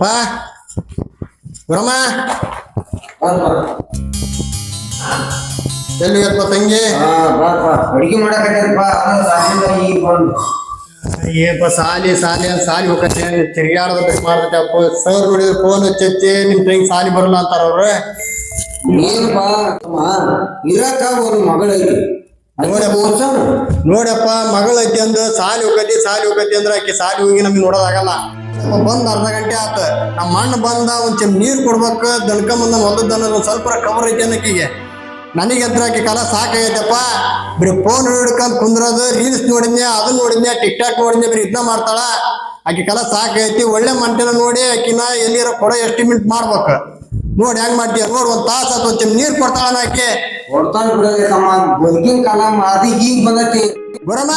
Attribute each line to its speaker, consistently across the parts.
Speaker 1: ಬಾ ಗುರಮ್ಮ. ಎಲ್ಲಿ ಅಪ್ಪ ತಂಗಿ?
Speaker 2: ಅಡಿಗೆ ಮಾಡಕತ್ತೇನಪ್ಪ
Speaker 1: ಏನಪ್ಪ ಸಾಲಿ ಸಾಲಿ ಅಂತ ಸಾಲಿ ಹೋಗತ್ತೆ. ತಿರ್ಗಾಡದ ಬೇಕು ಮಾಡ್ತೈತೆ ಅಪ್ಪ. ಸರ್ ನೋಡಿದ್ರೆ ಫೋನ್ ಹಚ್ಚಿ ನಿಮ್ ತಂಗಿ ಸಾಲಿ ಬರಲ್ಲ ಅಂತಾರ ಅವ್ರು.
Speaker 2: ಏನಪ್ಪ ಇರಕ್ಕ ಒಂದು ಮಗಳೈತಿ
Speaker 1: ನೋಡಪ್ಪ. ನೋಡಪ್ಪ ಮಗಳ ಐತಿ ಅಂದ ಸಾಲಿ ಹೋಗತಿ ಸಾಲಿ ಹೋಗತಿ ಅಂದ್ರೆ ಆಕೆ ಸಾಲಿ ಹೋಗಿ ನಮ್ಗೆ ನೋಡೋದಾಗಲ್ಲ. ಬಂದ್ ಅರ್ಧ ಗಂಟೆ ಆತ. ನಮ್ಮ ಅಣ್ಣ ಬಂದ ಒಂದ್ ಚೆಮ್ ನೀರು ಕೊಡ್ಬೇಕು ದಣ್ಕೊಂಬಂದ ಹೊಲದನ್ನ ಒಂದ್ ಸ್ವಲ್ಪ ಕವರ್ ಐತಿ ಅನ್ನಕ್ಕಿಗೆ ನನಗೆ ಆಕೆ ಕಾಲ ಸಾಕಾಗೈತಪ್ಪ. ಬರೀ ಫೋನ್ ಹಿಡ್ಕೊಂಡ್ ಕುಂದ್ರದು ರೀಲ್ಸ್ ನೋಡಿದ್ನೆ ಅದನ್ನ ನೋಡಿದ್ನೆ ಟಿಕ್ ಟಾಕ್ ನೋಡಿದ್ನೆ ಬರೀ ಇದನ್ನ ಮಾಡ್ತಾಳ. ಆಕೆ ಕಾಲ ಸಾಕೈತಿ ಒಳ್ಳೆ ಮಂಟೆನ ನೋಡಿ ಆಕಿನ ಎಲ್ಲಿರೋ ಕೊಡೋ ಎಸ್ಟಿಮೇಟ್ ಮಾಡ್ಬೇಕು. ನೋಡಿ ಹೆಂಗ್ ಮಾಡ್ತೀಯ ನೋಡ್ ಒಂದ್ ತಾಸ ಅಥವಾ ಒಂದ್ ಚೆಮ್ ನೀರ್ ಕೊಡ್ತಾಳ ಆಕೆ.
Speaker 2: ಕೊಡ್ತಾನ ಬಿಡೋದೆ ತಮ್ಮ ಬದುಕಿನ ಕಾಲ ಅದು ಈಗ ಬಂದೈತಿ.
Speaker 1: ಗುರಮ್ಮ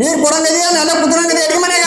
Speaker 1: ನೀರ್ ಕೊಡಂಗಿದೆಯಾ ನೆಲ ಕುದ್ರಂಗಿದೆ ಅಡಿಗೆ ಮನೆಗ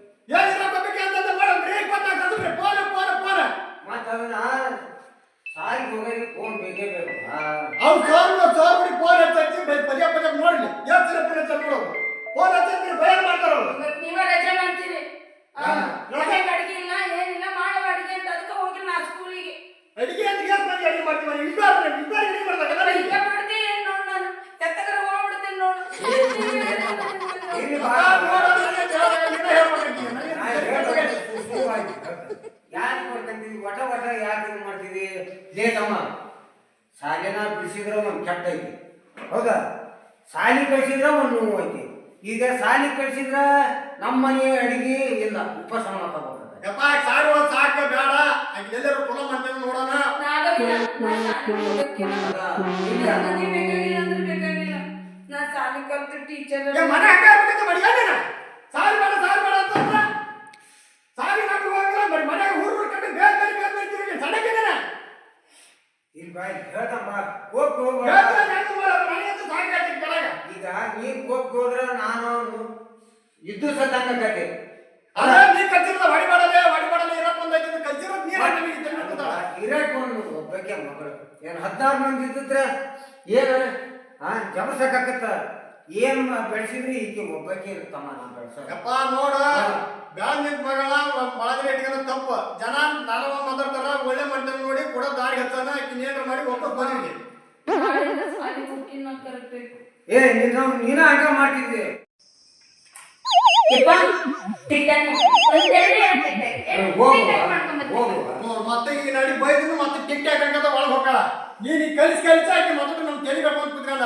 Speaker 1: ಏನಿರೋ
Speaker 2: ಬಗ್ಗೆ ಅಂತ
Speaker 3: ಮಾಡಲ್ರಿ
Speaker 2: ಗೊತ್ತಾಗ್ತದ್ರಿ
Speaker 1: ಹೋಗಿ ಫೋನ್ ಬೇಕೇ ಅವ್ರ
Speaker 3: ಕಾಲ್ ಸಾರ್
Speaker 4: ಬಿಡಿ ಫೋನ್
Speaker 2: ಹಚ್ಚಿ ಪದೇ ಪದೇ ನೋಡ್ಲಿ ಯಾಕೆ ಫೋನ್ ಹಚ್ಚ ಹಚ್ಚಿ ಭಯ
Speaker 4: ಮಾಡ್ತಾರ ಅವ್ರು. ನೀವ ರಜೆ ಮಾಡ್ತೀರಿ? ರಜೆ ಅಡಿಗೆ ಇಲ್ಲ ಏನಿಲ್ಲ ಮಾಡೋ ಅಡಿಗೆ ಅಂತ ಹೋಗಿ ನಾ ಸ್ಕೂಲಿಗೆ.
Speaker 5: ಅಡಿಗೆ ಅಂತ ಗ್ಯಾಸ್ ಮಾಡಿ ಅಡಿಗೆ ಇಬ್ಬರು ಇಬ್ಬರು
Speaker 4: ಮಾಡ್ತೀನಿ ನೋಡು ನಾನು? ಎತ್ತಗರ ಹೋಗ್ಬಿಡ್ತೀನಿ ನೋಡು.
Speaker 5: ನೋಡು
Speaker 2: ಸುಸ್ಸುವಾಗಿ. ಯಾಕ್ ಮಾಡ್ಕೊಂತೀವಿ ವಟ ವಟ ಯಾಕೆ ಇದು ಮಾಡ್ತೀವಿ ಲೇ ತಮ್ಮ ಶಾಲೆನ ಬಿಡಿಸಿದ್ರೆ ಒಂದು ಕೆಟ್ಟ ಐತಿ. ಹೌದಾ? ಸಾಲಿ ಕಳ್ಸಿದ್ರೆ ಒಂದು ನೋವು ಐತಿ. ಈಗ ಸಾಲಿ ಕಳ್ಸಿದ್ರ ನಮ್ಮ ಮನೆ ಅಡಿಗೆ ಇಲ್ಲ ಉಪಶಮ ತಗೋಬೇಕು
Speaker 5: ಯಪ್ಪ ಸಾರು ಒಂದ್ ಸಾಕ ಬೇಡ. ಎಲ್ಲರೂ ಕುಲ ಮಾಡ್ತೇವೆ ನೋಡೋಣ.
Speaker 4: ನಾ ಸಾಲಿ ಕಲ್ತು ಟೀಚರ್
Speaker 5: ಮನೆ ಸಾರಿ ಬೇಡ ಸಾರಿ ಬೇಡ.
Speaker 2: ಬಾಯ್ ಹೇಳ್ತಮ್ಮ
Speaker 5: ಕೋಪ್
Speaker 2: ಈಗ ನೀ ಕೋಪ್ ಹೋದ್ರ ನಾನು ಇದ್ದು ಸತ್ತಂಗ ಕತೆ.
Speaker 5: ಅದ ನೀ ಕಚ್ಚಿರದ ಹೊಡಿ ಮಾಡಲೆ ಹೊಡಿ ಮಾಡಲೆ ಇರಕ್ ಒಂದ್ ಐತಿ ಕಚ್ಚಿರೋದ್ ನೀರ್ ಹಾಕಿ
Speaker 2: ಇರಕ್ ಒಂದು ಒಬ್ಬಕ್ಕೆ ಮಗಳು. ಏನ್ ಹದಿನಾರು ಮಂದಿ ಇದ್ದಿದ್ರೆ ಏನ ಹಾ ಜಮಸಕ್ಕಾಕತ್ತ ಏನ್ ಬೆಳೆಸಿದ್ರಿ ಈಕೆ ಒಬ್ಬಕ್ಕೆ ಇರುತ್ತಮ್ಮ ನಾನು
Speaker 5: ಬೆಳೆಸೋದಪ್ಪ ನೋಡ. ಬ್ಯಾಂಕ್ ಮಗಳ ಒಂದು ಬಳದ್ರೆ ಇಟ್ಕೊಂಡು ತಪ್ಪ. ಜನ ನಾನವ ಮಾತಾಡ್ತಾರ ಒಳ್ಳೆ ಮಾಡ್ತಾನೆ ನೋಡಿ ಕೂಡ ದಾರಿ ಹತ್ತಾನ ಆಕಿನ ಮಾಡಿ
Speaker 4: ಒಬ್ಬರು ಬಂದಿನಿ
Speaker 2: ಏ ನೀನು ನೀನ ಹಾಗೆ ಮಾಡ್ತಿದ್ದೆ.
Speaker 5: ಮತ್ತೆ. ಈ ನಡಿ ಬೈದ್ರು ಮತ್ತೆ ಟಿಕ್ ಟಾಕ್ ಹಾಕಂತ ಒಳಗೆ ಹೋಗಾಳ ನೀನು ಕಲಿಸ್ ಕಲಿಸ ಆಕಿ ಮತ್ತೆ ನಮ್ಮ ತಲೆ ಕಟ್ಕೊಂಡು ಕುತ್ಕೊಂಡ.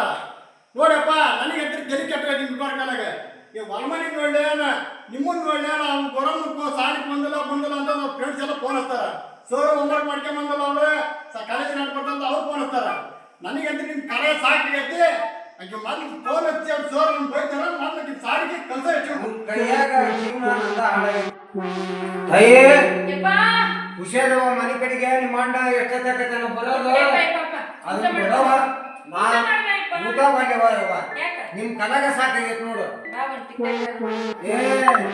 Speaker 5: ನೋಡಪ್ಪ ನನಗೆ ತಲೆ ಕಟ್ಟೋದು ನಿಮ್ಗೆ ಮಾಡ್ಕೊಂಡಾಗ. ಈ ಹೊಲಮನಿ ನೋಡ್ಲೇನ ನಿಮ್ಮನ್ನು ನೋಡ್ಲೇನ ಅವ್ನು ಬರೋನು ಸಾಲಿಗೆ ಬಂದಿಲ್ಲ ಬಂದಿಲ್ಲ ಅಂತ ನಾವು ಫ್ರೆಂಡ್ಸ್ ಎಲ್ಲ ಫೋನ್ ಹಚ್ತಾರ. ಸರ್ ಹೋಮ್ವರ್ಕ್ ಮಾಡ್ಕೊಂಡ್ ಬಂದಲ್ಲ ಅವ್ರೆ ಕಾಲೇಜ್ ನಡ್ಕೊಡ್ತಂತ ಅವ್ರು ಫೋನ್ ಹಚ್ತಾರ. ನನಗಂತ ನಿಮ್ ಕರೆ ಸಾಕಾಗೈತಿ ಆಕೆ ಮೊದ್ಲು ಫೋನ್ ಹಚ್ಚಿ ಅವ್ರು ಸರ್ ನಮ್ ಬೈತಾರ ಮೊದ್ಲು ಸಾರಿಗೆ ಕಲ್ಸ
Speaker 2: ಅಂತ ಅಯ್ಯೇ! ಹುಷಾರವ ಮನೆ ಕಡೆಗೆ ನಿಮ್ಮ ಅಣ್ಣ ಎಷ್ಟೊತ್ತಾಗತ್ತಾನ ಬರೋದು. ಅದು ಬಿಡವ.
Speaker 4: ಊಟ
Speaker 2: ಮಾಡ್ಯವ ನಿಮ್ ಕಲಾಗ ಸಾಕಾಗೈತ್ ನೋಡು. ಏ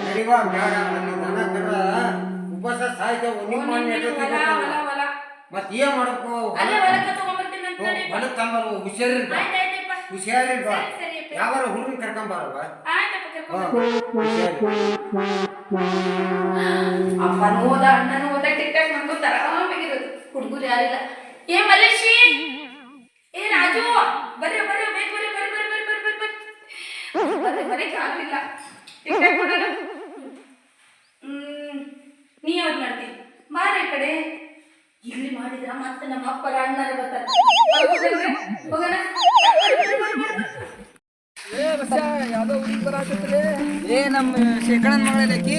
Speaker 2: ನಡಿವಾ ಬ್ಯಾಡ ನನ್ನ ಕರ ಉಪವಾಸ ಸಾಯ್ತೇವ. ನಿಮ್ಮ ಮತ್ ಏನ್
Speaker 4: ಮಾಡಪ್ಪ
Speaker 2: ಹೊಲಕ್ ತಂಬಾರ
Speaker 4: ಹುಷಾರಿ ಹುಷಾರಿ ಬಾ.
Speaker 2: ಯಾವಾರ ಹುಡುಗನ್ ಕರ್ಕೊಂಬಾರವ
Speaker 4: ಅಪ್ಪನೂ ಓದ ಅಣ್ಣನೂ ಓದ ಟಿಕ್ ಟಾಕ್ ಮಾಡ್ಕೊಂತಾರ ಹುಡುಗರು ಯಾರಿಲ್ಲ. ಏ ಮಲ್ಲೇಶಿ ಏ ರಾಜು ಬರ್ರಿ ಬರ್ರಿ ಬೇಗ ಬರ್ರಿ ಬರ್ರಿ ಬರ್ರಿ ಬರ್ರಿ ಬರ್ರಿ ಬರ್ರಿ ಬರ್ರಿ. ಬರಕ್ಕೆ ಆಗಲಿಲ್ಲ ನೀ ಯಾಕೆ ಮಾಡ್ತಿ? ಮಾರೇ ಕಡೆ. ಇಲ್ಲಿ ಮಾಡಿದ್ರ ಮತ್ತೆ ನಮ್ಮ ಅಪ್ಪ ಅಣ್ಣರ ಬರ್ತಾರೆ. ಹೋಗೋಣ.
Speaker 6: ಏ ನಮ್ಮ ಶೇಖರನ್ ಮಾಡಲಕ್ಕಿ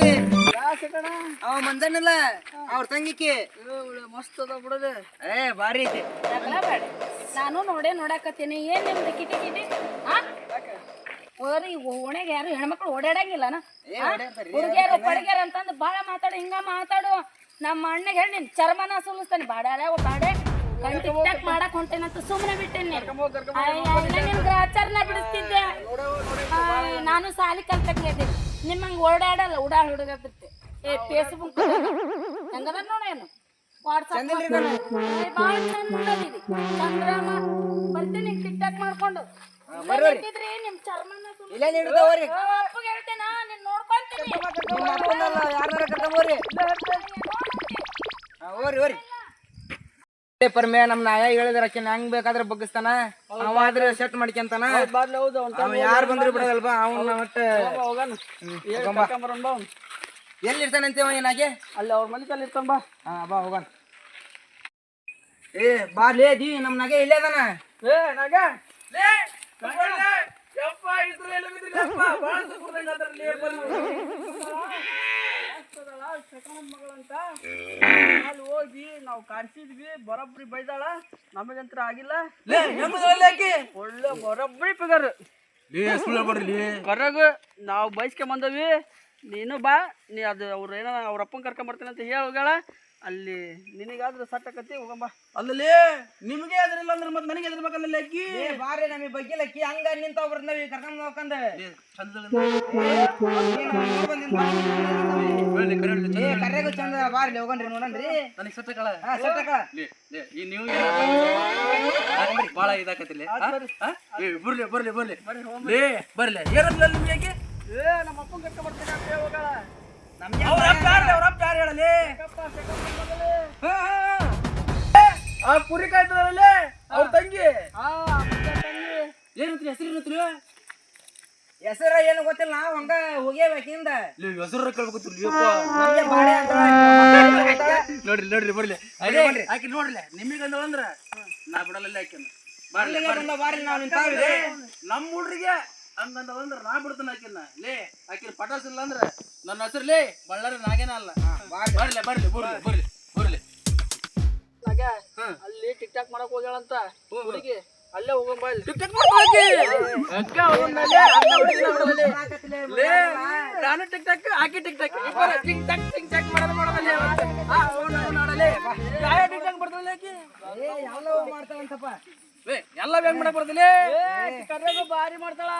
Speaker 6: ಅವ ಮಂದನಲ್ಲ ಅವ್ರ ತಂಗಿಕಿ. ಮಸ್ತ್ ಅದ ಬಿಡದ. ಏ ಭಾರಿ ಐತಿ.
Speaker 3: ನಾನು ನೋಡೇ ನೋಡಾಕತ್ತೀನಿ. ಏನ್ ನಿಮ್ದು ಕಿಟಿ ಕಿಟಿ? ಹಾ
Speaker 4: ಓರಿ ಓಣೆಗೆ ಯಾರು ಹೆಣ್ಮಕ್ಳು ಓಡಾಡಂಗಿಲ್ಲ
Speaker 6: ಏ, ಓಡಾಡ್ತಾರ್ರಿ,
Speaker 4: ಹುಡುಗಿಯರು ಪಡಗ್ಯಾರ ಅಂತಂದು ಬಾಳ ಮಾತಾಡು ಹಿಂಗ ಮಾತಾಡು. ನಮ್ಮ ಅಣ್ಣಗೆ ಹೇಳಿ ನಿನ್ ಚರ್ಮನ ಸುಲಿಸ್ತಾನೆ. ಬಾಡಾಳೆ ಬಾಡೆ. ಕಣ್ ಟಿಕ್ ಮಾಡಕ್ ಹೊಂಟೇನಂತ ಸುಮ್ಮನೆ ಬಿಟ್ಟೇನಿ ನಿನ್. ಗ್ರಾಚಾರನ ಬಿಡಿಸ್ತಿದ್ದೆ. ನಾನು ಸಾಲಿ ಕಲ್ತಕ್ಕೆ ನಿಮ್ಮಂಗ್ ಓಡಾಡಲ್ಲ ಉಡಾ ಹುಡುಗ ಬಿತ್ತೆ ಏ ಫೇಸ್ಬುಕ್ ಹೆಂಗದ ನೋಡೇನು ವಾಟ್ಸಪ್ ಭಾಳ ಚಂದದಿದೆ ಚಂದ್ರಮ ಬರ್ತೀನಿ ಟಿಕ್ ಟಾಕ್ ಮಾಡ್ಕೊಂಡು ಇಟ್ಟಿದ್ರಿ ನಿಮ್ಮ ಚರ್ಮನ ಸುಲಿಸ್ತೀನಿ.
Speaker 6: ಇಲ್ಲೇ ನಿಡ್ದವ್ರಿ
Speaker 4: ಓ, ಹೇಳ್ತೇನಾ ನೀನ್ ನೋಡ್ಕೊಂತೀನಿ
Speaker 6: ನಿಮ್ಮ ಅಪ್ಪನಲ್ಲ ಯಾರನ್ನಾರ ಕರ್ಕೊಂಬೋರಿ ಓರಿ ಓರಿ ಪರ್ಮೆ ನಮ್ ನಾಯ ಹೇಳಿದ್ರ ಆಕಿನ ಹೆಂಗ್ ಬೇಕಾದ್ರೆ ಬಗ್ಗಿಸ್ತಾನ ಅವ ಆದ್ರೆ ಸೆಟ್ ಮಾಡ್ಕೊಂತಾನ ಅವ ಯಾರು ಬಂದ್ರು ಬಿಡೋದಲ್ಪ ಅವನ್ನ ಒಟ್ಟ ಎಲ್ಲಿ ಇರ್ತಾನಂತೆ ಏನಾಗೆ?
Speaker 3: ಅಲ್ಲಿ ಅವ್ರ ಮನೆ ಕಲ್ಲಿ ಇರ್ತಾನ ಬಾ.
Speaker 6: ಹಾ ಬಾ ಹೋಗೋಣ ಏ ಬಾ ಲೇ ದಿ ನಮ್ ನಗೆ ಇಲ್ಲೇ ಅದಾನ.
Speaker 3: ಏ ನಗ. ಲೇ ಯಪ್ಪ ಇದ್ರ ಎಲ್ಲ ಬಿದ್ರಿ ಯಪ್ಪ ಬಾಳ ಸುಖದಂಗ ಅದ್ರಲ್ಲಿ ಮಗಳಂತ ಅಲ್ಲಿ ಹೋಗಿ ನಾವು ಬರೋಬ್ಬರಿ ಬೈದಾಳ ನಮಗಂತ್ರ ಆಗಿಲ್ಲ. ಒಳ್ಳೆ ಬರೋಬ್ಬರಿ ಬರ್ರಿ ಕರಗ ನಾವು ಬಯಸ್ಕೆ ಬಂದವಿ. ನೀನು ಬಾ ನೀ ಅದು ಅವ್ರು ಏನೋ ಅವ್ರ ಅಪ್ಪನ ಕರ್ಕೊಂಡ್ ಬರ್ತೀನಿ ಅಂತ ಹೇಳಿ ಹೋಗ್ಯಾಳ. ಅಲ್ಲಿ ನಿನಗಾದ್ರೆ ಸಟ್ಟಕತ್ತಿ ಹೋಗಂಬ
Speaker 7: ಅಲ್ಲಲ್ಲಿ ನಿಮ್ಗೆ ಅದ್ರಿಲ್ಲ ಅಂದ್ರೆ ಮತ್ತೆ ನನಗೆ ಎದ್ರಬೇಕಲ್ಲ ಅಕ್ಕಿ
Speaker 6: ಏ ಬಾರಿ ನಮಗೆ ಬಗ್ಗಿಲಕ್ಕಿ. ಹಂಗ ನಿಂತ ಬರ್ತೀವಿ ಕರ್ಕೊಂಡ್ ಹೋಗಂದ ಏ ಕರ್ರೆಗೂ ಚಂದ ಬಾರಿ ಹೋಗನ್ರಿ ನೋಡನ್ರಿ.
Speaker 7: ನನಗೆ ಸಟ್ಟಕಳ.
Speaker 6: ಸಟ್ಟಕಳ. ಸೆಟ್ಟಕಳ
Speaker 7: ಈ ನೀವು ಭಾಳ ಇದಾಕತಿಲ್ಲ ಬರ್ಲಿ ಬರ್ಲಿ ಬರ್ಲಿ. ಬರ್ಲಿ. ಏನಲ್ಲ ನಿಮ್ಗೆ ಯಾಕೆ
Speaker 3: ಏ ನಮ್ಮ ಅಪ್ಪನ ಕರ್ಕೊಂಡ್ ಬರ್ತೀನಿ ಹೋಗ್ಯಾಳ
Speaker 6: ನಮ್ಗೆ
Speaker 7: ಅವ್ರ ಅಪ್ಪ ಯಾರು ಅವ್ರ ಅಪ್ಪ ಯಾರು ಹೇಳಲಿ. ಆ ಕುರಿ ಕಾಯ್ತಾರಲ್ಲೇ ಅವ್ರ ತಂಗಿ? ಏನಂತ ಹೆಸರು
Speaker 6: ಹೆಸರ ಏನು ಗೊತ್ತಿಲ್ಲ ನಾವು ಹಂಗ ಹೋಗ್ಯಬೇಕಿಂದ
Speaker 7: ಹೆಸರು ಕೇಳ್ಬೇಕು ನೋಡ್ರಿ ನೋಡ್ರಿ ಬರ್ಲಿ. ಅದೇ ಆಕಿ ನಿಮಗೆ ಅಂದ್ರ ನಾ ಬಿಡಲ್ಲ ಆಕಿನ. ಬರ್ಲಿ. ಬರ್ಲಿ
Speaker 6: ನಾವು ನಿಂತಾವ್ರಿ.
Speaker 7: ನಮ್ಮ ಹುಡ್ರಿಗೆ ಹಂಗಂದ್ರ ನಾ ಬಿಡ್ತಾನ ಆಕಿನ ಲೇ ಆಕಿನ ಪಟಾಸ್ ಇಲ್ಲ ಅಂದ್ರ ನನ್ನ ಹೆಸರು ಲೇ ಬಳ್ಳಾರಿ ನಾಗೇನ ಅಲ್ಲ. ಬರ್ಲಿ ಬರ್ಲಿ ಬರ್ಲಿ ಬರ್ಲಿ ಬರ್ಲಿ.
Speaker 3: ಅಲ್ಲಿ ಟಿಕ್ ಟಾಕ್ ಮಾಡಕ್ ಹೋಗ್ಯಾಳಂತ. ಹುಡುಗಿ ಅಲ್ಲೇ ಹೋಗಂಬ
Speaker 7: ಟಿಕ್ ಟಾಕ್ ಮಾಡ್ಕೊಳಕಿ. ಅಕ್ಕ. ಲೇ ನಾನು ಟಿಕ್ ಟಾಕ್ ಆಕಿ ಟಿಕ್ ಟಾಕ್ ಇಬ್ಬರ ಟಿಕ್ ಟಾಕ್ ಟಿಕ್ ಟಾಕ್ ಮಾಡೋದು ಮಾಡೋದಲ್ಲೇ. ಆ, ಅವ್ನು ಆಡಲೇ. ಯಾವ ಟಿಕ್ ಟಾಕ್ ಬರ್ತಾನಲ್ಲ ಆಕಿ?
Speaker 6: ಏ ಎಲ್ಲ ಮಾಡ್ತಾವಂತಪ್ಪ
Speaker 7: ಏ ಎಲ್ಲ ಹೆಂಗ್ ಮಾಡಕ್ ಬರ್ತಿಲ್ಲ
Speaker 3: ಮಾಡ್ತಾಳ.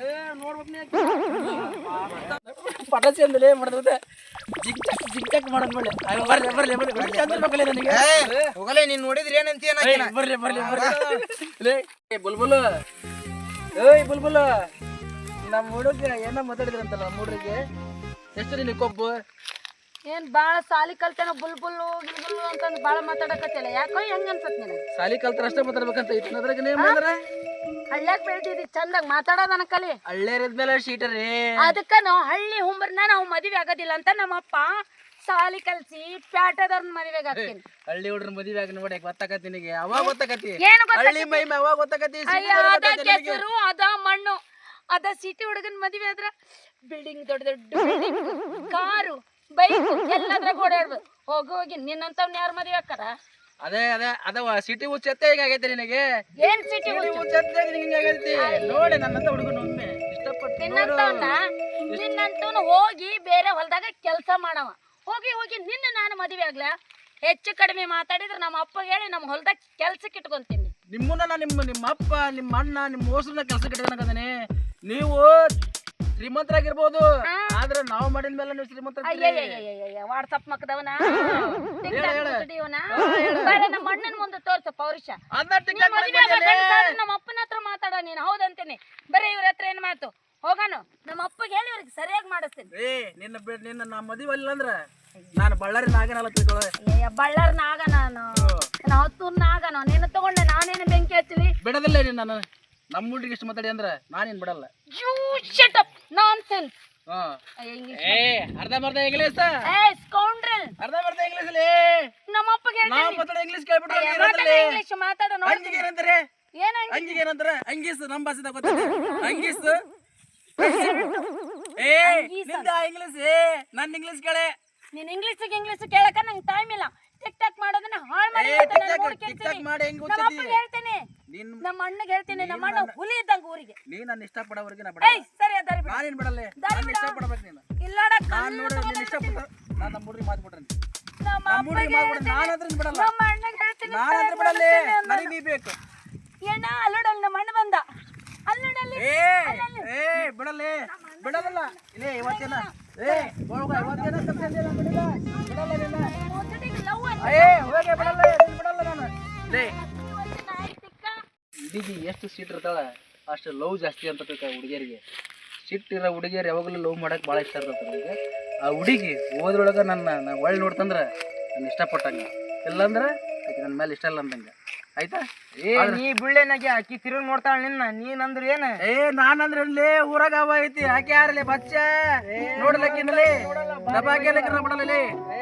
Speaker 3: ಏ ನೋಡ್ಬೇಕು ನೀ ಪಟಾಸಿ ಮಾಡಿದ್ರೆ ಜಿಗ್ ಟಾಕ್ ಜಿಗ್ ಟಕ್ ಮಾಡೋದ್ ಮಾಡಿ
Speaker 7: ಬರ್ಲಿ. ಬರ್ಲಿ ಬರ್ಲಿ ಬರ್ಲಿ. ಚಂದ ಇರ್ಬೇಕಲ್ಲ ನನಗೆ.
Speaker 6: ಹೋಗಲೇ ನೀನ್ ನೋಡಿದ್ರಿ ಏನಂತ
Speaker 7: ಏ, ಬರ್ಲಿ ಬರ್ಲಿ ಬರ್ಲಿ. ಲೇ ಏ ಬುಲ್ಬುಲ್. ಏಯ್ ಬುಲ್ಬುಲ್. ನಮ್ಮ ಹುಡುಗ ಏನ ಮಾತಾಡಿದ್ರಂತಲ್ಲ ನಮ್ಮ ಹುಡುಗರಿಗೆ ಎಷ್ಟು ನಿನಗೆ ಕೊಬ್ಬು?
Speaker 4: ಏನ್ ಬಾಳ ಸಾಲಿ ಕಲ್ತೇನ ಬುಲ್ ಬುಲ್ಲು ಗಿಲ್ಬುಲ್ಲು ಅಂತಂದ್ ಬಾಳ ಮಾತಾಡಕತ್ತಿಲ್ಲ ಯಾಕೋ ಹೆಂಗ ಅನ್ಸತ್ ನಿನ
Speaker 7: ಸಾಲಿ ಕಲ್ತರ ಅಷ್ಟೇ ಮಾತಾಡ್ಬೇಕಂತ ಇಟ್ಟು ಅದ್ರಾಗ ನೇಮ್ ಅಂದ್ರೆ
Speaker 4: ಹಳ್ಳ್ಯಾಗ ಬೆಳ್ದಿದಿ ಚಂದಾಗ ಮಾತಾಡೋದನ ಕಲಿ
Speaker 7: ಹಳ್ಳೇರಿದ್ಮೇಲೆ ಶೀಟರಿ
Speaker 4: ಅದಕ್ಕ ನಾವು ಹಳ್ಳಿ ಹುಂಬರ್ನ ನಾವು ಮದುವೆ ಆಗೋದಿಲ್ಲ ಅಂತ ನಮ್ಮಪ್ಪ ಸಾಲಿ ಕಲ್ಸಿ ಪ್ಯಾಟದವ್ರನ್ನ ಮದುವೆಗೆ ಹಾಕ್ತೀನಿ.
Speaker 7: ಹಳ್ಳಿ ಹುಡ್ರ ಮದುವೆ ಆಗಿ ನೋಡಿ ಗೊತ್ತಾಕತಿ ನಿನಗೆ? ಅವಾಗ ಗೊತ್ತಾಕತಿ
Speaker 4: ಏನು
Speaker 7: ಹಳ್ಳಿ ಮೈ ಅವಾಗ ಗೊತ್ತಾಕತಿ
Speaker 4: ಅದ ಕೆಸರು ಅದ ಮಣ್ಣು. ಅದ ಸಿಟಿ ಹುಡುಗನ್ ಮದುವೆ ಆದ್ರ ಬಿಲ್ಡಿಂಗ್ ದೊಡ್ಡ ದೊಡ್ಡ ಕಾರು. ಬೈಕ್ ಎಲ್ಲಾದ್ರಾಗ ಓಡಾಡ್ಬೇಕು ಹೋಗಿ ಹೋಗಿ. ನಿನ್ನಂತವ್ನ ಯಾರು ಮದುವೆ ಹಾಕಾರ
Speaker 7: ಅದೇ ಅದೇ ಅದ ಸಿಟಿ ಹುಚ್ಚತ್ತೆ ಈಗ ಆಗೈತೆ ನಿನಗೆ.
Speaker 4: ಏನ್ ಸಿಟಿ
Speaker 7: ಹುಚ್ಚತ್ತೆ ನಿಂಗೆ ಆಗೈತಿ. ನೋಡಿ ನನ್ನಂತ ಹುಡುಗನ ಒಮ್ಮೆ. ಇಷ್ಟಪಟ್ಟು ನೋಡು.
Speaker 4: ನಿನ್ನಂತವ್ನ ಹೋಗಿ ಬೇರೆ ಹೊಲದಾಗ ಕೆಲಸ ಮಾಡವ. ಹೋಗಿ ಹೋಗಿ ನಿನ್ನ ನಾನು ಮದುವೆ ಆಗ್ಲ? ಹೆಚ್ಚು ಕಡಿಮೆ ಮಾತಾಡಿದ್ರೆ ನಮ್ಮ ಅಪ್ಪ ಹೇಳಿ ನಮ್ಮ ಹೊಲದಾಗ ಕೆಲ್ಸಕ್ಕೆ ಇಟ್ಕೊಂತೀನಿ.
Speaker 7: ನಿಮ್ಮನ್ನ ನಿಮ್ಮ ನಿಮ್ಮ ಅಪ್ಪ ನಿಮ್ಮ ಅಣ್ಣ ನಿಮ್ಮ ಮೋಸನ ಕೆಲಸ ಕಟ್ಟಿದಾನೆ ನೀವು ಶ್ರೀಮಂತರಾಗಿರ್ಬೋದು. ಆದ್ರೆ ನಾವು ಮಾಡಿದ ಮೇಲೆ ನೀವು ಶ್ರೀಮಂತ
Speaker 4: ವಾಟ್ಸಪ್ ಮಕ್ಕದವನ ನಮ್ಮ ಅಣ್ಣನ ಮುಂದೆ ತೋರ್ಸ ಪೌರುಷ ನಮ್ಮ ಅಪ್ಪನ ಹತ್ರ ಮಾತಾಡ ನೀನು ಹೌದಂತೀನಿ ಬರೀ ಇವ್ರ ಹತ್ರ ಏನ್ ಮಾತು ಹೋಗಾನು ನಮ್ಮ ಅಪ್ಪಗೆ ಹೇಳಿ ಇವ್ರಿಗೆ ಸರಿಯಾಗಿ ಮಾಡಿಸ್ತೀನಿ
Speaker 7: ಏ ನಿನ್ನ ನಿನ್ನ ನಾ ಮದುವೆ ಅಲ್ಲ ಅಂದ್ರ ನಾನು ಬಳ್ಳಾರಿ ನಾಗನಲ್ಲ ತಿಳ್ಕೊಳ್ಳೋ
Speaker 4: ಬಳ್ಳಾರಿ ನಾಗನ ನಾಗ ನಾನು ಹತ್ತೂರ್ನ ಹತ್ತೂರ್ ನಾಗನ ನೀನು ತಗೊಂಡೆ ನಾನೇನು ಬೆಂಕಿ ಹಚ್ಚಲಿ
Speaker 7: ಬಿಡದಿಲ್ಲ ನೀನು ನಾನು ನಮ್ಮ ಹುಡುಗಿಗೆ ಇಷ್ಟು ಮಾತಾಡಿ ಅಂದ್ರ ನಾನೇನ್ ಬಿಡಲ್ಲ.
Speaker 4: ಯು ಶಟ್ ಅಪ್ ನಾನ್ಸೆನ್ಸ್
Speaker 7: ಹಾ.
Speaker 4: ಇಂಗ್ಲಿಷ್
Speaker 7: ಏ ಅರ್ಧ ಬರ್ಧ ಇಂಗ್ಲೀಷ್
Speaker 4: ಏ ಸ್ಕೌಂಡ್ರಲ್
Speaker 7: ಅರ್ಧ ಬರ್ಧ ಇಂಗ್ಲೀಷ್ ಲೇ
Speaker 4: ನಮ್ಮ ಅಪ್ಪಗೆ
Speaker 7: ನಾವು ಮಾತಾಡೋ ಇಂಗ್ಲೀಷ್ ಕೇಳ್ಬಿಟ್ರೆ
Speaker 4: ಇಂಗ್ಲಿಷ್ ಮಾತಾಡ ನೋಡಿ.
Speaker 7: ಏನಂತಾರೆ
Speaker 4: ಏನ
Speaker 7: ಅಂಜಿಗೆ ಏನಂತಾರೆ ಅಂಗೀಸ್ ನಮ್ಮ ಭಾಷೆದಾಗ ಗೊತ್ತಿದೆ ಅಂಗೀಸ್ ಏ ನಿಂದ ಇಂಗ್ಲೀಷ್ ಏ ನನ್ನ ಇಂಗ್ಲೀಷ್ ಕೇಳೆ.
Speaker 4: ನೀನ್ ಇಂಗ್ಲಿಷ್ ಇಂಗ್ಲೀಷ್ ಕೇಳಕ ನಂಗೆ ಟೈಮ್ ಇಲ್ಲ. ಟಿಕ್ ಟಾಕ್ ಮಾಡೋದನ್ನ ಹಾಳು ಮಾಡಿ
Speaker 7: ಟಿಕ್ ಟಾಕ್- ಮಾಡಿ ಹೆಂಗ್?
Speaker 4: ಅಪ್ಪಗೆ ಹೇಳ್ತೀನಿ.
Speaker 7: ನೀನ್
Speaker 4: ನಮ್ಮ ಅಣ್ಣಗೆ ಹೇಳ್ತೀನಿ ನಮ್ಮ ಅಣ್ಣ ಹುಲಿ ಇದ್ದಂಗ ಊರಿಗೆ.
Speaker 7: ನೀ ನನ್ನ ಇಷ್ಟಪಡೋವರೆಗೆ ನಾ
Speaker 4: ಏಯ್ ಸರಿ ದಾರಿ ಬಿಡು.
Speaker 7: ನಾನೇನ್ ಬಿಡಲ್ಲ?
Speaker 4: ದಾರಿ
Speaker 7: ನಾನು
Speaker 4: ಬಿಡು.
Speaker 7: ಇಷ್ಟಪಡ್ಬೇಕು ನೀನು.
Speaker 4: ಇಲ್ಲಡ
Speaker 7: ನಾನು ನೋಡಿ ಇಷ್ಟ ಪಡ ನಾನು ನಮ್ಮ ಹುಡುಗಿ ಮಾತು ಬಿಟ್ರೆ
Speaker 4: ನಮ್ಮ
Speaker 7: ನಮ್ಮ ಹುಡುಗಿ
Speaker 4: ಅಪ್ಪಗೆ
Speaker 7: ಮಾತು
Speaker 4: ಹೇಳ್ತೀನಿ.
Speaker 7: ನಾನು ಅದ್ರಿಂದ ಬಿಡಲ್ಲ.
Speaker 4: ನಮ್ಮ ಅಣ್ಣಗೆ ಹೇಳ್ತೀನಿ
Speaker 7: ನಾನು ಅದ್ರ ಬಿಡಲ್ಲ. ನನಗೆ ನೀ ಬೇಕು.
Speaker 4: ಏನ ಅಲ್ಲಡಲ್ಲ ನಮ್ಮ ಅಣ್ಣ ಬಂದ. ಅಲ್ಲೋಡಲ್ಲಿ.
Speaker 7: ಏ ಏ ಬಿಡಲ್ಲ. ಬಿಡಲ್ಲ ಇಲ್ಲೇ ಇವತ್ತೇನ? ಏ ಹೋಗ ಇವತ್ತೇನ ತಪ್ಪಿಲ್ಲ ಬಿಡಲ್ಲ. ಬಿಡಲ್ಲ ನಿನ್ನ.
Speaker 4: ಲವ್
Speaker 7: ಏ ಹೋಗೆ ಬಿಡಲ್ಲ. ನಿನ್ನ ಬಿಡಲ್ಲ ನಾನು. ಲೇ. ಹುಡುಗಿ ಎಷ್ಟು ಸೀಟ್ ಇರ್ತಾಳ ಅಷ್ಟು ಲವ್ ಜಾಸ್ತಿ ಅಂತ ಹುಡುಗಿಯರಿಗೆ. ಸಿಟ್ಟಿರೋ ಹುಡುಗಿಯರು ಯಾವಾಗಲೂ ಲವ್ ಮಾಡೋಕ್ಕೆ ಭಾಳ ಇಷ್ಟ ಇರ್ತದೆ ನನಗೆ ಆ ಹುಡುಗಿ ಓದ್ರೊಳಗೆ ನನ್ನ ನಾ ಒಳ್ಳೆ ನೋಡ್ತಂದ್ರೆ ನಾನು ಇಷ್ಟಪಟ್ಟಂಗೆ. ಇಲ್ಲಂದ್ರ ಆಕೆ ನನ್ನ ಮೇಲೆ ಇಷ್ಟ ಇಲ್ಲ ಅಂದಂಗೆ. ಆಯ್ತಾ?
Speaker 6: ಏ ನೀ ಬಿಳ್ಳೆನಾಗೆ ಆಕಿ ತಿರುಗಿ ನೋಡ್ತಾಳ ನಿನ್ನ ನೀನ್ ಏನು?
Speaker 7: ಏ ನಾನಂದ್ರೆ ಇಲ್ಲಿ ಊರಾಗ ಅವ ಐತಿ ಆಕೆ ಯಾರಲಿ ಬಚ್ಚ? ನೋಡ್ಲಕ್ಕಿನಲ್ಲಿ ದಬಾಕಿ ಹಾಕ್ಯಾಲಕ್ಕಿರ ಬಿಡಲ್ಲ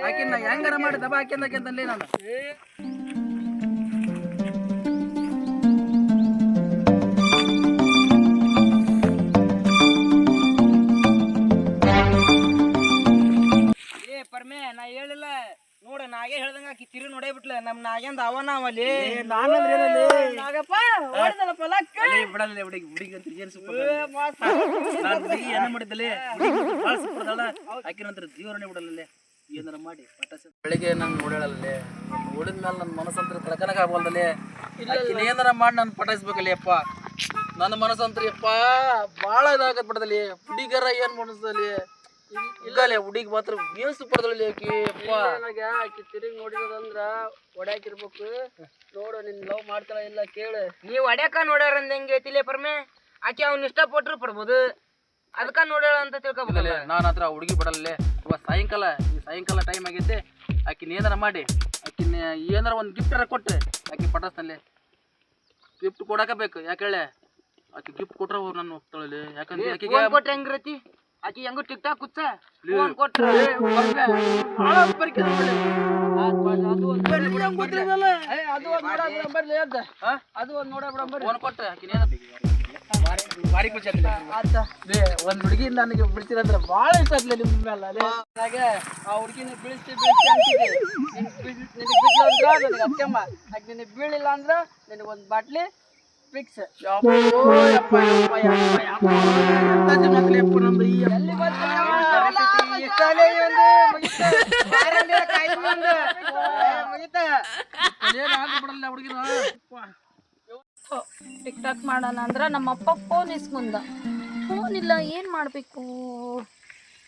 Speaker 7: ಆಕಿನ ಹೆಂಗಾರ ಮಾಡಿ ದಬ ಹಾಕ್ಯಂದಕ್ಕಂತಲ್ಲಿ ನಾನು.
Speaker 6: ಆಕಿ ತಿರು ನೋಡೇ ಬಿಟ್ಲ. ನಮ್ ನಾಗ್ಯಾಂದ ಅವನ ನಾವಲ್ಲಿ.
Speaker 7: ನಾನಂದ್ರೆ
Speaker 3: ನಾಗಪ್ಪ ಓಡಿದಲ್ಲಪ್ಪ ಲಕ್ಕ.
Speaker 7: ಅಲ್ಲೇ ಬಿಡಲ್ಲ ಹುಡುಗಿ ಹುಡುಗಿ ಅಂತ ಏನು ಸೂಪರ್ ನಾನು ಹುಡುಗಿ ಏನ ಮಾಡಿದ್ದಲೆ ಭಾಳ ಸೂಪರ್ ಅದಾಳ ಆಕಿನ ನಂತರ ಜೀವನನೇ ಬಿಡಲ್ಲೇ ಏನಾರ ಮಾಡಿ ಪಟಾಸ. ಬೆಳಿಗ್ಗೆ ನನ್ ನೋಡಳಲ್ಲೇ ಉಳಿದ್ಮೇಲೆ ಮೇಲೆ ನನ್ನ ಮನಸ್ಸಂತ್ರ ಕಳ್ಕನಕ ಆಗಲ್ದಲ್ಲಿ ಆಕಿನ ಏನಾರ ಮಾಡಿ ನಾನು ಪಟಾಯಿಸ್ಬೇಕಲ್ಲಿ ಅಪ್ಪ. ನನ್ನ ಮನಸ್ಸಂತ್ರ ಯಪ್ಪ ಭಾಳ ಇದಾಗತ್ ಬಿಡದಲ್ಲಿ ಹುಡುಗರ ಏನ್ ಮನಸ್ಸಲ್ಲಿ? ಇಲ್ಲಲೆ ಹುಡುಗಿ ಮಾತ್ರ ಏನ್ ಸೂಪರ್ ಆಕಿ ಅಪ್ಪ?
Speaker 3: ನನಗೆ ಆಕಿ ತಿರುಗಿ ನೋಡಿರೋದಂದ್ರ ಹೊಡ್ಯಾಕಿರ್ಬೇಕು. ನೋಡು ನಿನ್ ಲವ್ ಮಾಡ್ತಾಳ ಇಲ್ಲ ಕೇಳು.
Speaker 6: ನೀವ್ ಹೊಡ್ಯಾಕ ನೋಡ್ಯಾರ ಹೆಂಗೆ ಐತಿಲೇ ಪರ್ಮೆ. ಆಕಿ ಅವ್ನ ಇಷ್ಟಪಟ್ರು ಪಡ್ಬೋದು. ಅದಕ್ಕ ನೋಡ್ಯಾಳ ಅಂತ ತಿಳ್ಕೊಬೋದಲ್ಲ
Speaker 7: ನಾನು ಹತ್ರ ಹುಡುಗಿ ಬಿಡಲ್ಲೇ ಇವತ್ತು ಸಾಯಂಕಾಲ ಈ ಸಾಯಂಕಾಲ ಟೈಮ್ ಆಗೈತೆ. ಆಕಿನ ಏನಾರ ಮಾಡಿ ಆಕಿನ ಏನಾರ ಒಂದು ಗಿಫ್ಟ್ ಕೊಟ್ಟು ಆಕಿ ಪಟಸ್ತಲ್ಲಿ ಗಿಫ್ಟ್ ಕೊಡಾಕ ಬೇಕು ಯಾಕೆ ಹೇಳೆ ಆಕಿ ಗಿಫ್ಟ್ ಕೊಟ್ರ ನಾನು ಹೋಗ್ತಾಳಲ್ಲಿ ಯಾಕಂದ್ರೆ ಆಕಿಗೆ
Speaker 6: ಕೊಟ್ರೆ ಹೆಂಗಿರತಿ ಆಕಿ ಹೆಂಗು ಟಿಕ್ ಟಾಕ್ ಕುಚ್ಚ ಫೋನ್ ಕೊಟ್ರ
Speaker 3: ಅದು ಒಂದ್ ನೋಡ ಬರ್ಲಿ ಅದ ಅದು ಒಂದ್ ನೋಡ ಬರ್ಲಿ.
Speaker 7: ಫೋನ್ ಕೊಟ್ರ ಭಾರಿ ಖುಷಿ ಆತ ಒಂದ್ ಹುಡುಗಿ ನನಗೆ ಬಿಡ್ತೀರಂದ್ರೆ ಭಾಳ ಇಷ್ಟ ಆಗ್ಲಿ ನಿಮ್ಮ ಮೇಲೆ ಅದೇ
Speaker 3: ಹಾಗೆ ಆ ಹುಡುಗಿನ ಬೀಳಿಸ್ತಿ ಅಂತಿದ್ದೆ. ನನಗೆ ಆಕೆ ನಿನಗೆ ಬೀಳಿಲ್ಲ ಅಂದ್ರ ನಿನಗೆ ಒಂದು ಬಾಟ್ಲಿ ಫಿಕ್ಸ್
Speaker 4: ಟಿಕ್ ಟಾಕ್ ಮಾಡೋಣ ಅಂದ್ರೆ ನಮ್ಮಪ್ಪ ಫೋನ್ ಇಸ್ಕೊಂಡ. ಫೋನ್ ಇಲ್ಲ ಏನು ಮಾಡಬೇಕು?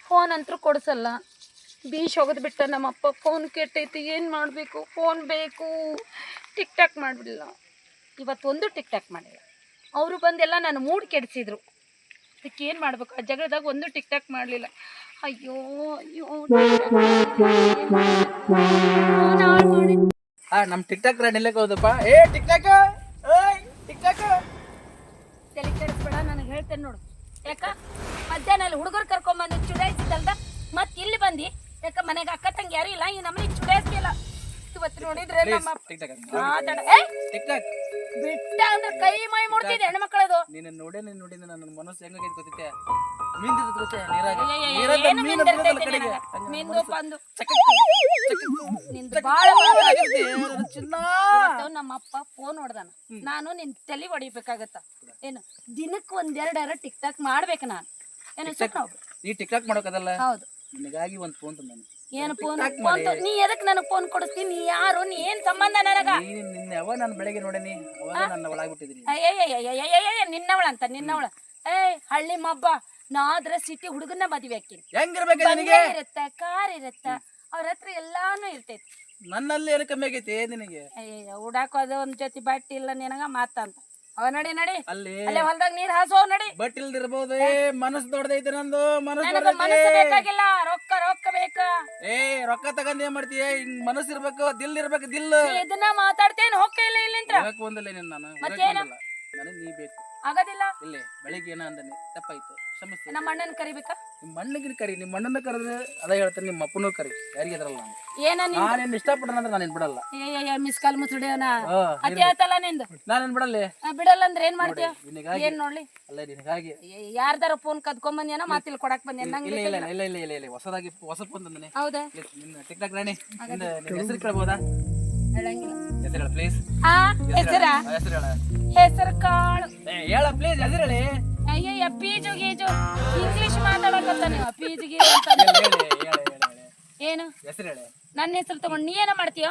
Speaker 4: ಫೋನ್ ಅಂತೂ ಕೊಡ್ಸಲ್ಲ. ಬೀಚ್ ಹೋಗೋದು ಬಿಟ್ಟ ನಮ್ಮಪ್ಪ ಫೋನ್ ಕೆಟ್ಟೈತಿ ಏನು ಮಾಡಬೇಕು? ಫೋನ್ ಬೇಕು. ಟಿಕ್ ಟಾಕ್ ಮಾಡಿಬಿಡಲ್ಲ ಇವತ್ತೊಂದು ಟಿಕ್ ಟಾಕ್ ಮಾಡಿಲ್ಲ ಅವರು ಬಂದೆಲ್ಲ ನಾನು ಮೂಡ್ ಕೆಡಿಸಿದ್ರು. ಅದಕ್ಕೆ ಏನು ಮಾಡ್ಬೇಕು? ಆ ಜಗಳದಾಗ ಒಂದು ಟಿಕ್ ಟಾಕ್ ಮಾಡಲಿಲ್ಲ. ಅಯ್ಯೋ ಅಯ್ಯೋ ಹಾ ನಮ್ಮ
Speaker 7: ಆ ನಮ್ ಟಿಕ್ ಟಾಕ್ ರಾಡ್ ಎಲ್ಲಕ್ಕೆ ಹೋದಪ್ಪ. ಏ ಟಿಕ್ ಟಾಕ್ ಏಯ್ ಟಿಕ್ ಟಾಕ್
Speaker 4: ತಲೆ ಕೆಡಿಸ್ಬೇಡ ನನಗೆ ಹೇಳ್ತೇನೆ ನೋಡು. ಯಾಕ? ಮಧ್ಯಾಹ್ನ ಅಲ್ಲಿ ಹುಡುಗರು ಕರ್ಕೊಂಬಂದು ಚುಡಾಯಿಸಿದಲ್ದ ಮತ್ತೆ ಇಲ್ಲಿ ಬಂದು? ಯಾಕ ಮನೆಗೆ ಅಕ್ಕ ತಂಗಿ ಯಾರು ಇಲ್ಲ? ಈ ನಮ್ಮನೆ ಚುಡಾಯಿಸ್ತಿಲ್ಲ. ಇವತ್ತು ನೋಡಿದ್ರೆ ನಮ್ಮ
Speaker 7: ಟಿಕ್ ಟಾಕ್
Speaker 4: ಮಾತಾಡ ಏ
Speaker 7: ಟಿಕ್ ಟಾಕ್
Speaker 4: ಬಿಟ್ಟ ಅಂದ್ರೆ ಕೈ ಮೈ ಮುಡ್ತಿದ್ದೆ ಹೆಣ್ಮಕ್ಳದು.
Speaker 7: ನಿನ್ನ ನೋಡೇ ನೀನ್ ನೋಡಿದ ನನ್ನ ಮನಸ್ಸು ಹೆಂಗಾಗೈತೆ ಗೊತ್ತೈತೆ ಮೀನ್ ಗೊತ್ತೈತೆ? ನೀರಾಗ
Speaker 4: ಅಯ್ಯಯ್ಯ,
Speaker 7: ನೀರಾಗ
Speaker 4: ಏನು
Speaker 7: ಮೀನ್
Speaker 4: ಮಿಂದಿರ್ತೈತೆ
Speaker 7: ಕಡೆಗೆ
Speaker 4: ನಿನಗ?
Speaker 7: ಹಂಗೆ
Speaker 4: ನಿಂದು ಬಂದು
Speaker 7: ನನ್ನ ಚಿನ್ನ
Speaker 4: ಇವತ್ತು ನಮ್ಮಪ್ಪ ಫೋನ್ ಹೊಡ್ದಾನ ನಾನು ನಿನ್ ತಲೆ ಹೊಡಿಬೇಕಾಗತ್ತ ಏನು ದಿನಕ್ಕೆ ಒಂದೆರಡರ ಟಿಕ್ ಟಾಕ್ ಮಾಡ್ಬೇಕು ನಾನು ಏನು ಸುಮ್ಮನೆ
Speaker 7: ನೀ ಟಿಕ್ ಟಾಕ್ ಮಾಡೋಕದಲ್ಲ
Speaker 4: ಹೌದು
Speaker 7: ನಿನಗಾಗಿ ಒಂದು ಫೋನ್ ತಂದಾನೆ
Speaker 4: ಏನು ಫೋನ್ ಫೋನ್ ನೀ ಎದಕ್ ನನಗೆ ಫೋನ್ ಕೊಡಿಸ್ತೀನಿ ನೀ ಯಾರು? ನೀ ಏನ್ ಸಂಬಂಧ ನನಗ?
Speaker 7: ನೀನು ನಿನ್ನೆ ಯಾವ ನಾನು ಬೆಳಗ್ಗೆ ನೋಡೇನಿ ಅವಾಗ ನನ್ನ ಏ
Speaker 4: ಅಯ್ಯಯ್ಯಯ್ಯಯ್ಯಯ್ಯಯ್ಯ ಏ ನಿನ್ನವಳ ಏಯ್ ಹಳ್ಳಿ ಮಬ್ಬ ನಾ ಆದ್ರೆ ಸಿಟಿ ಹುಡುಗನ ಮದುವೆ ಹಾಕಿನಿ.
Speaker 7: ಹೆಂಗಿರ್ಬೇಕು ನಿನಗೆ?
Speaker 4: ಬಂಗ್ಲೆ ಇರತ್ತ ಕಾರ್ ಇರತ್ತ ಅವ್ರ ಹತ್ರ ಎಲ್ಲಾನು ಇರ್ತೈತಿ.
Speaker 7: ನನ್ನಲ್ಲಿ ಏನು ಕಮ್ಮಿ ಆಗೈತಿ ನಿನಗೆ
Speaker 4: ಅಯ್ಯಯ್ಯ ಉಡಾಕೋದು ಒಂದ್ ಜೊತೆ ಬಟ್ಟಿ ಇಲ್ಲ ನಿನಗ ಮಾತಂತ ಅವ ನಡಿ ನಡಿ.
Speaker 7: ಅಲ್ಲಿ
Speaker 4: ಅಲ್ಲೇ ಹೊಲ್ದಾಗ ನೀರ್ ಹಾಸೋ ನಡಿ.
Speaker 7: ಬಟ್ ಇಲ್ದಿರ್ಬೋದು ಏ. ಮನಸ್ಸು ದೊಡ್ಡದೈತೆ ನಂದು ಮನಸ್ಸು
Speaker 4: ನನಗ ಮನಸ್ಸು
Speaker 7: ದೊಡ್ಡದೈತೆ
Speaker 4: ಬೇಕಾಗಿಲ್ಲ ರೊಕ್ಕ ರೊಕ್ಕ ಬೇಕ.
Speaker 7: ಏ ರೊಕ್ಕ ತಗೊಂಡ್ ಏನ್ ಮಾಡ್ತೀಯ? ಹಿಂಗ್ ಮನಸ್ಸು ಇರ್ಬೇಕು ದಿಲ್ ಇರ್ಬೇಕು ದಿಲ್.
Speaker 4: ನೀ ಇದನ್ನ ಮಾತಾಡ್ತೇನ್ ಹೊಕ್ಕ ಇಲ್ಲ ಇಲ್ಲಿಂತ್ರ
Speaker 7: ಇರಕ್ ಒಂದಲ್ಲ ನೀನ್
Speaker 4: ಮತ್ತೇನು?
Speaker 7: ಒಂದಲ್ಲ ನನಗ್ ನೀ ಬೇಕು.
Speaker 4: ಆಗದಿಲ್ಲ.
Speaker 7: ಇಲ್ಲಿ ಬೆಳಿಗ್ಗೆ ಏನ ಅಂದನಿ ತಪ್ಪಾಯ್ತು
Speaker 4: ನಮ್ಮ ಅಣ್ಣನ ಕರಿಬೇಕಾ?
Speaker 7: ನಿಮ್ಮ ಮಣ್ಣಿಗೆ ಕರಿ ನಿಮ್ಮ ಮಣ್ಣನ್ನ ಕರೆದ್ರೆ ಅದ ಹೇಳ್ತಾನೆ ನಿಮ್ಮ ಅಪ್ಪನೂ ಕರಿ. ಯಾರಿಗೆ ಅದ್ರಲ್ಲ ನಾನು.
Speaker 4: ಏನ ನೀನ್
Speaker 7: ನಾನೇನ್ ಇಷ್ಟಪಟ್ಟನ ಅಂದ್ರೆ ನಾನೇನ್ ಬಿಡಲ್ಲ.
Speaker 4: ಅಯ್ಯಯ್ಯ ಮಿಸ್ ಕಾಲ್
Speaker 7: ಹಾ,
Speaker 4: ಅತಿ ನಿಂದು?
Speaker 7: ನಾನು ಬಿಡಲ್ಲ
Speaker 4: ಆ, ಬಿಡಲ್ಲ ಅಂದ್ರೆ ಏನ್ ಮಾಡ್ತೀಯ?
Speaker 7: ನಿನಗಾಗಿ.
Speaker 4: ಏನ್ ನೋಡ್ಲಿ?
Speaker 7: ಅಲ್ಲ ನಿನಗಾಗಿ.
Speaker 4: ಯಾರ್ದಾರ ಫೋನ್ ಕದ್ಕೊಂಡ್ ಬಂದೇನೋ ಮಾತಿಲ್ ಕೊಡಕ್
Speaker 7: ಇಲ್ಲ
Speaker 4: ನಂಗೆ
Speaker 7: ಇಲ್ಲ ಇಲ್ಲ ಇಲ್ಲ ಇಲ್ಲ ಇಲ್ಲ ಹೊಸದಾಗಿ ಹೊಸ ಫೋನ್ ತಂದನೆ.
Speaker 4: ಹೌದಾ?
Speaker 7: ನಿನ್ನ ಟಿಕ್ ಟಾಕ್ ರಾಣಿ ನಿನ್ನ ಹೆಸರು ಕೇಳ್ಬೋದಾ?
Speaker 4: ಹೇಳಂಗಿಲ್ಲ.
Speaker 7: ಹೆಸರು ಹೇಳ ಪ್ಲೀಸ್
Speaker 4: ಆ ಹೆಸರ
Speaker 7: ಹೆಸರು? ಹೇಳ.
Speaker 4: ಹೆಸರು ಕಾಳು.
Speaker 7: ಏ ಹೇಳ ಪ್ಲೀಸ್ ಹೆಸರು ಹೇಳಿ.
Speaker 4: ಅಯ್ಯಯ್ಯ ಪೀಜು ಗೀಜು. ಇಂಗ್ಲಿಷ್ ಮಾತಾಡಕತ್ತ ನೀವು ಪೀಜು ಗೀಜು ಅಂತ
Speaker 7: ಹೇಳಿ ಹೇಳಿ ಹೇಳಿ ಹೇಳಿ
Speaker 4: ಏನು?
Speaker 7: ಹೆಸರು ಹೇಳಿ.
Speaker 4: ನನ್ನ ಹೆಸರು ತಗೊಂಡು ನೀ ಏನ ಮಾಡ್ತೀಯ?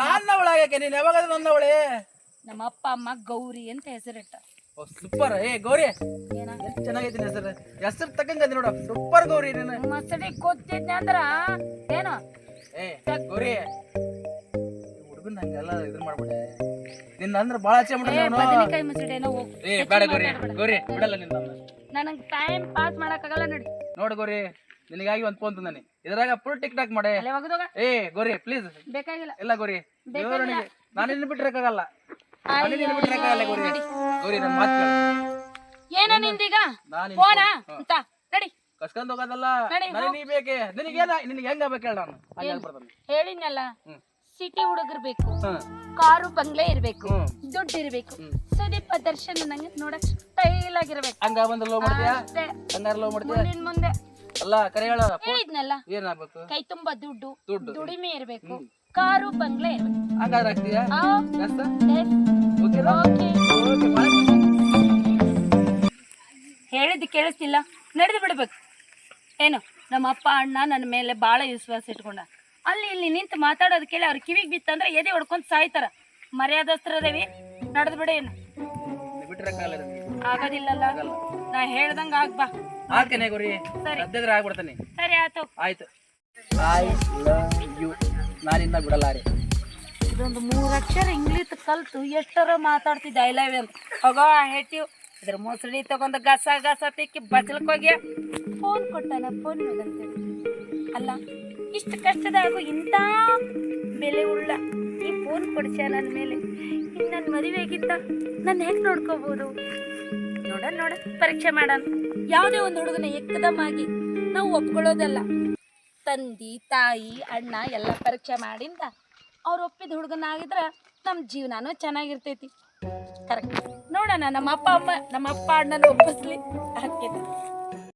Speaker 7: ನನ್ನ ಒಳಗೆ ನೀನು ಯಾವಾಗಾದ್ರೂ ನನ್ನವಳೆ
Speaker 4: ನಮ್ಮ ಅಪ್ಪ ಅಮ್ಮ ಗೌರಿ ಅಂತ ಹೆಸರಿಟ್ಟ.
Speaker 7: ಸೂಪರ್ ಏ ಗೌರಿ.
Speaker 4: ಏನ?
Speaker 7: ಎಷ್ಟು ಚೆನ್ನಾಗೈತಿ ನಿನ್ ಹೆಸರು. ಹೆಸರು ತಕ್ಕಂಗದಿ ನೋಡ ಸೂಪರ್ ಗೌರಿ ನೀನು.
Speaker 4: ಮಸಡಿ ಕೂತಿದ್ನೆ ಅಂದ್ರ ಏನು?
Speaker 7: ಏ ಗೌರಿ. ಹುಡುಗನ್ ಹಂಗೆಲ್ಲ ಇದ್ರ ಮಾಡ್ಬೇಡ ನಿನ್ನ ಅಂದ್ರೆ ಭಾಳ ಹಚ್ಚೆ
Speaker 4: ಏ
Speaker 7: ಮಾಡ್ತಾನೆ
Speaker 4: ಬದನೆಕಾಯಿ ಮಸಡಿ
Speaker 7: ಏ ಬೇಡ ಗೌರಿ ಗೌರಿ ಬಿಡಲ್ಲ ನಿನ್ನ
Speaker 4: ನನಗ್ ಟೈಮ್ ಪಾಸ್ ಮಾಡಕ್ಕಾಗಲ್ಲ ನಡಿ.
Speaker 7: ನೋಡು ಗೌರಿ ನಿನಗಾಗಿ ಒಂದು ಫೋನ್ ತಂದಾನೆ. ಇದ್ರಾಗ ಫುಲ್ ಟಿಕ್ ಟಾಕ್ ಮಾಡೆ.
Speaker 4: ಅಲ್ಲೇ
Speaker 7: ಏ ಗೌರಿ ಪ್ಲೀಸ್
Speaker 4: ಬೇಕಾಗಿಲ್ಲ.
Speaker 7: ಇಲ್ಲ ಗೌರಿ ನಾನು ನಿನ್ನ ಬಿಟ್ಟಿರಕ್ಕಾಗಲ್ಲ ನಾನು ನಿನ್ನ ಬಿಟ್ಟಿರಕ್ಕಾಗಲ್ಲ ಗೌರಿ. ಗೌರಿ ನನ್ನ ಮಾತು ಕೇಳು.
Speaker 4: ಏನ ನಿಂದೀಗ?
Speaker 7: ನಾನು
Speaker 4: ಫೋನಾ? ಅಂತ ನಡಿ.
Speaker 7: ಕಸ್ಕೊಂಡ್ ಹೋಗೋದಲ್ಲ.
Speaker 4: ನಡಿ,
Speaker 7: ನನಗೆ ನೀ ಬೇಕೆ? ನಿನಗೇನ ನಿನಗೆ ಹೆಂಗ ಬೇಕು ಹೇಳ ನಾನು. ಹಂಗೆ ಬರ್ತಾನೆ
Speaker 4: ಹೇಳಿದ್ನಲ್ಲ? ಸಿಟಿ ಹುಡುಗರ್ ಬೇಕು. ಕಾರು ಬಂಗ್ಲೆ ಇರ್ಬೇಕು. ದುಡ್ಡು ಇರ್ಬೇಕು. ಸುದೀಪ ದರ್ಶನ್ ನಂಗೆ ನೋಡಕ್ ಸ್ಟೈಲ್ ಆಗಿರ್ಬೇಕು.
Speaker 7: ಹಂಗ ಬಂದ ಲೋ ಮಾಡ್ತೀಯಾ? ಹಂಗಾರ ಲೋ ಮಾಡ್ತೀಯಾ?
Speaker 4: ಮುಂದೆ.
Speaker 7: ಅಲ್ಲ ಕರೆ ಹೇಳ.
Speaker 4: ಹೇಳಿದ್ನಲ್ಲ.
Speaker 7: ಏನಾಗ್ಬೇಕು?
Speaker 4: ಕೈ ತುಂಬಾ ದುಡ್ಡು. ದುಡಿಮೆ ಇರ್ಬೇಕು. ಕಾರು ಬಂಗ್ಲೆ ಇರ್ಬೇಕು.
Speaker 7: ಹಂಗಾದ್ರೆ ಆಗ್ತೀಯಾ
Speaker 4: ಓಕೆ. ಹೇಳಿದ್ದು ಕೇಳಿಸ್ತಿಲ್ಲ. ನಡೆದು ಬಿಡ್ಬೇಕು. ಏನು ನಮ್ಮ ಅಪ್ಪ ಅಣ್ಣ ನನ್ನ ಮೇಲೆ ಭಾಳ ವಿಶ್ವಾಸ ಇಟ್ಕೊಂಡ ಅಲ್ಲಿ ಇಲ್ಲಿ ನಿಂತು ಮಾತಾಡೋದು ಕೇಳಿ ಅವ್ರ ಕಿವಿಗೆ ಬಿತ್ತಂದ್ರೆ ಎದೆ ಹೊಡ್ಕೊಂಡು ಸಾಯ್ತಾರ. ಮರ್ಯಾದಸ್ತ್ರದೇವಿ ನಡೆದು ಬಿಡ ಏನು ಆಗೋದಿಲ್ಲಲ್ಲ. ನಾ ಹೇಳ್ದಂಗ ಆಗ್ಬಾ
Speaker 7: ಆಗ್ತೇನೆ ಗುರಿ.
Speaker 4: ಸರಿ.
Speaker 7: ಆಗ್ಬಿಡ್ತಾನೆ.
Speaker 4: ಸರಿ ಆಯ್ತು.
Speaker 7: ಆಯ್ತು. ಐ ಲವ್ ಯು ನಾನಿನ್ನ ಬಿಡಲಾರೆ.
Speaker 4: ಇದೊಂದು ಮೂರು ಅಕ್ಷರ ಇಂಗ್ಲೀಷ್ ಕಲ್ತು ಎಷ್ಟರ ಮಾತಾಡ್ತಿದ್ದ ಐ ಲವ್ ಅಂತ. ಹೋಗೋ ಹೇಳ್ತೀವಿ ಇದ್ರ ಮೊಸಳಿ ತಗೊಂಡು ಗಸ ಗಸ ತಿಕ್ಕಿ ಬಚ್ಚಲಕ್ಕೆ ಹೋಗಿ. ಫೋನ್ ಕೊಟ್ಟಾನ ಫೋನ್ ಅಲ್ಲ ಇಷ್ಟು ಕಷ್ಟದಾಗೂ ಇಂಥ ಬೆಲೆ ಉಳ್ಳ ಈ ಫೋನ್ ಕೊಡಿಸ್ಯ ನನ್ನ ಮೇಲೆ? ಇನ್ನು ನನ್ನ ಮದುವೆಗಿಂತ ನಾನು ಹೆಂಗೆ ನೋಡ್ಕೋಬೋದು? ನೋಡೋಣ ನೋಡ ಪರೀಕ್ಷೆ ಮಾಡೋಣ ಯಾವುದೇ ಒಂದು ಹುಡುಗನ ಎಕ್ಕದಮ್ಮಾಗಿ ನಾವು ಒಪ್ಕೊಳ್ಳೋದಲ್ಲ. ತಂದೆ, ತಾಯಿ, ಅಣ್ಣ ಎಲ್ಲ ಪರೀಕ್ಷೆ ಮಾಡಿಂದ ಅವ್ರು ಒಪ್ಪಿದ ಹುಡುಗನಾಗಿದ್ರೆ ನಮ್ಮ ಜೀವನನೂ ಚೆನ್ನಾಗಿರ್ತೈತಿ. ಕರೆಕ್ಟ್ ನೋಡೋಣ ನಮ್ಮ ಅಪ್ಪ ಅಮ್ಮ ನಮ್ಮ ಅಪ್ಪ ಅಣ್ಣನ ಒಪ್ಪಿಸ್ಲಿ. ಹಾಕಿದ